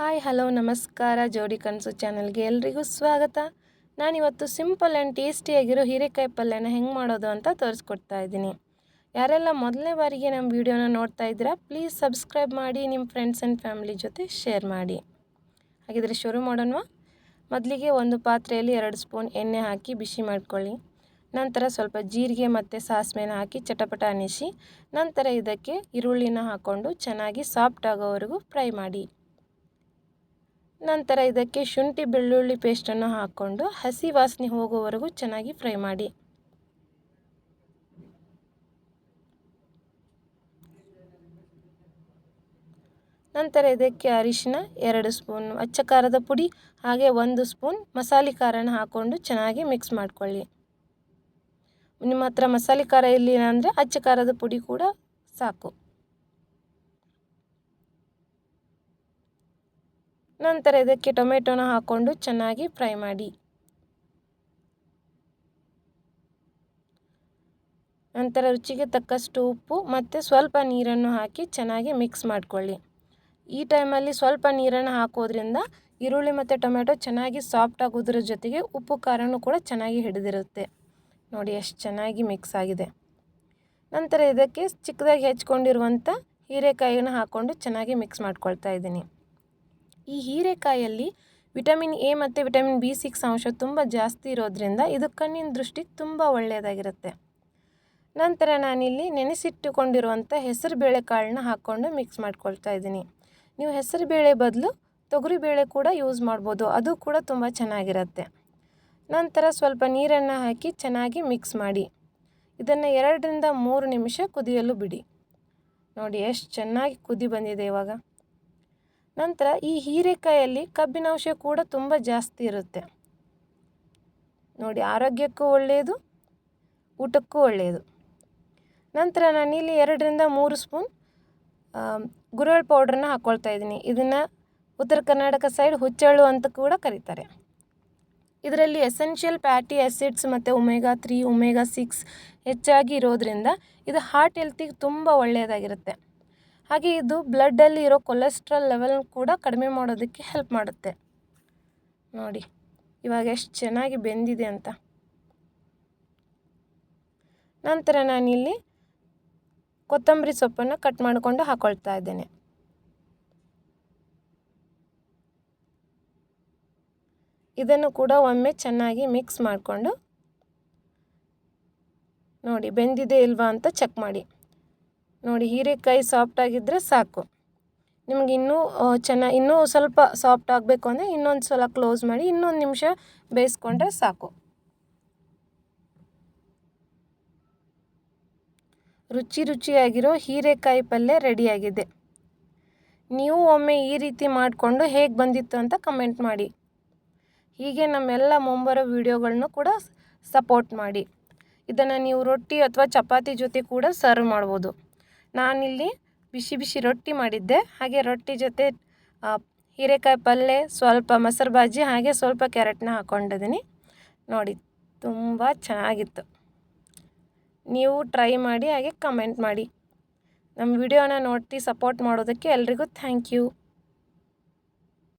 Hi, hello, ನಮಸ್ಕಾರ. ಜೋಡಿ ಕನಸು ಚಾನಲ್ಗೆ ಎಲ್ರಿಗೂ ಸ್ವಾಗತ. ನಾನಿವತ್ತು ಸಿಂಪಲ್ ಆ್ಯಂಡ್ ಟೇಸ್ಟಿಯಾಗಿರೋ ಹೀರೆಕಾಯಿ ಪಲ್ಯನ ಹೆಂಗೆ ಮಾಡೋದು ಅಂತ ತೋರಿಸ್ಕೊಡ್ತಾ ಇದ್ದೀನಿ. ಯಾರೆಲ್ಲ ಮೊದಲನೇ ಬಾರಿಗೆ ನಮ್ಮ ವೀಡಿಯೋನ ನೋಡ್ತಾ ಇದ್ದೀರಾ, ಪ್ಲೀಸ್ ಸಬ್ಸ್ಕ್ರೈಬ್ ಮಾಡಿ, ನಿಮ್ಮ ಫ್ರೆಂಡ್ಸ್ ಆ್ಯಂಡ್ ಫ್ಯಾಮಿಲಿ ಜೊತೆ ಶೇರ್ ಮಾಡಿ. ಹಾಗಿದ್ರೆ ಶುರು ಮಾಡೋಣ ಮೊದಲಿಗೆ ಒಂದು ಪಾತ್ರೆಯಲ್ಲಿ ಎರಡು ಸ್ಪೂನ್ ಎಣ್ಣೆ ಹಾಕಿ ಬಿಸಿ ಮಾಡ್ಕೊಳ್ಳಿ. ನಂತರ ಸ್ವಲ್ಪ ಜೀರಿಗೆ ಮತ್ತು ಸಾಸಿವೆನ ಹಾಕಿ ಚಟಪಟ ಅನಿಸಿ, ನಂತರ ಇದಕ್ಕೆ ಈರುಳ್ಳಿನ ಹಾಕ್ಕೊಂಡು ಚೆನ್ನಾಗಿ ಸಾಫ್ಟ್ ಆಗೋವರೆಗೂ ಫ್ರೈ ಮಾಡಿ. ನಂತರ ಇದಕ್ಕೆ ಶುಂಠಿ, ಬೆಳ್ಳುಳ್ಳಿ ಪೇಸ್ಟನ್ನು ಹಾಕ್ಕೊಂಡು ಹಸಿ ವಾಸನೆ ಹೋಗುವವರೆಗೂ ಚೆನ್ನಾಗಿ ಫ್ರೈ ಮಾಡಿ. ನಂತರ ಇದಕ್ಕೆ ಅರಿಶಿನ ಎರಡು ಸ್ಪೂನ್ ಅಚ್ಚ ಖಾರದ ಪುಡಿ, ಹಾಗೆ ಒಂದು ಸ್ಪೂನ್ ಮಸಾಲೆ ಖಾರನ ಹಾಕ್ಕೊಂಡು ಚೆನ್ನಾಗಿ ಮಿಕ್ಸ್ ಮಾಡ್ಕೊಳ್ಳಿ. ನಿಮ್ಮ ಹತ್ರ ಮಸಾಲೆ ಖಾರ ಇರಲಿಲ್ಲ ಅಂದರೆ ಅಚ್ಚ ಖಾರದ ಪುಡಿ ಕೂಡ ಸಾಕು. ನಂತರ ಇದಕ್ಕೆ ಟೊಮೆಟೊನ ಹಾಕ್ಕೊಂಡು ಚೆನ್ನಾಗಿ ಫ್ರೈ ಮಾಡಿ. ನಂತರ ರುಚಿಗೆ ತಕ್ಕಷ್ಟು ಉಪ್ಪು ಮತ್ತು ಸ್ವಲ್ಪ ನೀರನ್ನು ಹಾಕಿ ಚೆನ್ನಾಗಿ ಮಿಕ್ಸ್ ಮಾಡಿಕೊಳ್ಳಿ. ಈ ಟೈಮಲ್ಲಿ ಸ್ವಲ್ಪ ನೀರನ್ನು ಹಾಕೋದ್ರಿಂದ ಈರುಳ್ಳಿ ಮತ್ತು ಟೊಮೆಟೊ ಚೆನ್ನಾಗಿ ಸಾಫ್ಟ್ ಆಗೋದ್ರ ಜೊತೆಗೆ ಉಪ್ಪು ಖಾರನೂ ಕೂಡ ಚೆನ್ನಾಗಿ ಹಿಡಿದಿರುತ್ತೆ. ನೋಡಿ ಎಷ್ಟು ಚೆನ್ನಾಗಿ ಮಿಕ್ಸ್ ಆಗಿದೆ. ನಂತರ ಇದಕ್ಕೆ ಚಿಕ್ಕದಾಗಿ ಹೆಚ್ಕೊಂಡಿರುವಂಥ ಹೀರೆಕಾಯಿನ ಹಾಕ್ಕೊಂಡು ಚೆನ್ನಾಗಿ ಮಿಕ್ಸ್ ಮಾಡ್ಕೊಳ್ತಾ ಇದ್ದೀನಿ. ಈ ಹೀರೆಕಾಯಲ್ಲಿ ವಿಟಮಿನ್ ಎ ಮತ್ತು ವಿಟಮಿನ್ ಬಿ ಸಿಕ್ಸ್ ಅಂಶ ತುಂಬ ಜಾಸ್ತಿ ಇರೋದ್ರಿಂದ ಇದು ಕಣ್ಣಿನ ದೃಷ್ಟಿಗೆ ತುಂಬ ಒಳ್ಳೆಯದಾಗಿರುತ್ತೆ. ನಂತರ ನಾನಿಲ್ಲಿ ನೆನೆಸಿಟ್ಟುಕೊಂಡಿರುವಂಥ ಹೆಸರು ಬೇಳೆ ಕಾಳನ್ನ ಹಾಕ್ಕೊಂಡು ಮಿಕ್ಸ್ ಮಾಡ್ಕೊಳ್ತಾ ಇದ್ದೀನಿ. ನೀವು ಹೆಸರು ಬೇಳೆ ಬದಲು ತೊಗರಿಬೇಳೆ ಕೂಡ ಯೂಸ್ ಮಾಡ್ಬೋದು. ಅದು ಕೂಡ ತುಂಬ ಚೆನ್ನಾಗಿರುತ್ತೆ. ನಂತರ ಸ್ವಲ್ಪ ನೀರನ್ನು ಹಾಕಿ ಚೆನ್ನಾಗಿ ಮಿಕ್ಸ್ ಮಾಡಿ. ಇದನ್ನು ಎರಡರಿಂದ ಮೂರು ನಿಮಿಷ ಕುದಿಯಲು ಬಿಡಿ. ನೋಡಿ, ಎಷ್ಟು ಚೆನ್ನಾಗಿ ಕುದಿ ಬಂದಿದೆ ಇವಾಗ. ನಂತರ ಈ ಹೀರೆಕಾಯಲ್ಲಿ ಕಬ್ಬಿನಾಂಶ ಕೂಡ ತುಂಬ ಜಾಸ್ತಿ ಇರುತ್ತೆ. ನೋಡಿ, ಆರೋಗ್ಯಕ್ಕೂ ಒಳ್ಳೆಯದು ಊಟಕ್ಕೂ ಒಳ್ಳೆಯದು ನಂತರ ನಾನಿಲ್ಲಿ ಎರಡರಿಂದ ಮೂರು ಸ್ಪೂನ್ ಗುರುಳ್ ಪೌಡ್ರನ್ನ ಹಾಕ್ಕೊಳ್ತಾ ಇದ್ದೀನಿ. ಇದನ್ನು ಉತ್ತರ ಕರ್ನಾಟಕ ಸೈಡ್ ಹುಚ್ಚಳ್ಳು ಅಂತ ಕೂಡ ಕರೀತಾರೆ. ಇದರಲ್ಲಿ ಎಸೆನ್ಷಿಯಲ್ ಫ್ಯಾಟಿ ಆ್ಯಸಿಡ್ಸ್ ಮತ್ತು ಒಮೆಗಾ ತ್ರೀ ಒಮೆಗಾ ಸಿಕ್ಸ್ ಹೆಚ್ಚಾಗಿ ಇರೋದರಿಂದ ಇದು ಹಾರ್ಟ್ ಹೆಲ್ತಿಗೆ ತುಂಬ ಒಳ್ಳೆಯದಾಗಿರುತ್ತೆ ಹಾಗೆ ಇದು ಬ್ಲಡ್ಡಲ್ಲಿ ಇರೋ ಕೊಲೆಸ್ಟ್ರಾಲ್ ಲೆವೆಲ್ ಕೂಡ ಕಡಿಮೆ ಮಾಡೋದಕ್ಕೆ ಹೆಲ್ಪ್ ಮಾಡುತ್ತೆ. ನೋಡಿ, ಇವಾಗ ಎಷ್ಟು ಚೆನ್ನಾಗಿ ಬೆಂದಿದೆ ಅಂತ. ನಂತರ ನಾನಿಲ್ಲಿ ಕೊತ್ತಂಬರಿ ಸೊಪ್ಪನ್ನು ಕಟ್ ಮಾಡಿಕೊಂಡು ಹಾಕೊಳ್ತಾ ಇದ್ದೇನೆ. ಇದನ್ನು ಕೂಡ ಒಮ್ಮೆ ಚೆನ್ನಾಗಿ ಮಿಕ್ಸ್ ಮಾಡಿಕೊಂಡು ನೋಡಿ, ಬೆಂದಿದೆ ಇಲ್ವಾ ಅಂತ ಚೆಕ್ ಮಾಡಿ. ನೋಡಿ ಹೀರೆಕಾಯಿ ಸಾಫ್ಟ್ ಆಗಿದ್ದರೆ ಸಾಕು. ನಿಮ್ಗೆ ಇನ್ನೂ ಚೆನ್ನಾಗಿ ಇನ್ನೂ ಸ್ವಲ್ಪ ಸಾಫ್ಟ್ ಆಗಬೇಕು ಅಂದರೆ ಇನ್ನೊಂದು ಸಲ ಕ್ಲೋಸ್ ಮಾಡಿ ಇನ್ನೊಂದು ನಿಮಿಷ ಬೇಯಿಸ್ಕೊಂಡ್ರೆ ಸಾಕು. ರುಚಿ ರುಚಿಯಾಗಿರೋ ಹೀರೆಕಾಯಿ ಪಲ್ಯ ರೆಡಿಯಾಗಿದೆ ನೀವು ಒಮ್ಮೆ ಈ ರೀತಿ ಮಾಡಿಕೊಂಡು ಹೇಗೆ ಬಂದಿತ್ತು ಅಂತ ಕಮೆಂಟ್ ಮಾಡಿ. ಹೀಗೆ ನಮ್ಮೆಲ್ಲ ಮುಂಬರೋ ವಿಡಿಯೋಗಳನ್ನು ಕೂಡ ಸಪೋರ್ಟ್ ಮಾಡಿ. ಇದನ್ನು ನೀವು ರೊಟ್ಟಿ ಅಥವಾ ಚಪಾತಿ ಜೊತೆ ಕೂಡ ಸರ್ವ್ ಮಾಡ್ಬೋದು. ನಾನಿಲ್ಲಿ ಬಿಸಿ ಬಿಸಿ ರೊಟ್ಟಿ ಮಾಡಿದ್ದೆ. ಹಾಗೆ ರೊಟ್ಟಿ ಜೊತೆ ಹೀರೆಕಾಯಿ ಪಲ್ಯ ಸ್ವಲ್ಪ ಮೊಸರು ಬಾಜಿ ಹಾಗೆ ಸ್ವಲ್ಪ ಕ್ಯಾರೆಟ್ನ ಹಾಕ್ಕೊಂಡಿದ್ದೀನಿ ನೋಡಿ, ತುಂಬ ಚೆನ್ನಾಗಿತ್ತು. ನೀವು ಟ್ರೈ ಮಾಡಿ, ಹಾಗೆ ಕಮೆಂಟ್ ಮಾಡಿ. ನಮ್ಮ ವಿಡಿಯೋನ ನೋಡ್ತಿ, ಸಪೋರ್ಟ್ ಮಾಡೋದಕ್ಕೆ ಎಲ್ರಿಗೂ ಥ್ಯಾಂಕ್ ಯು.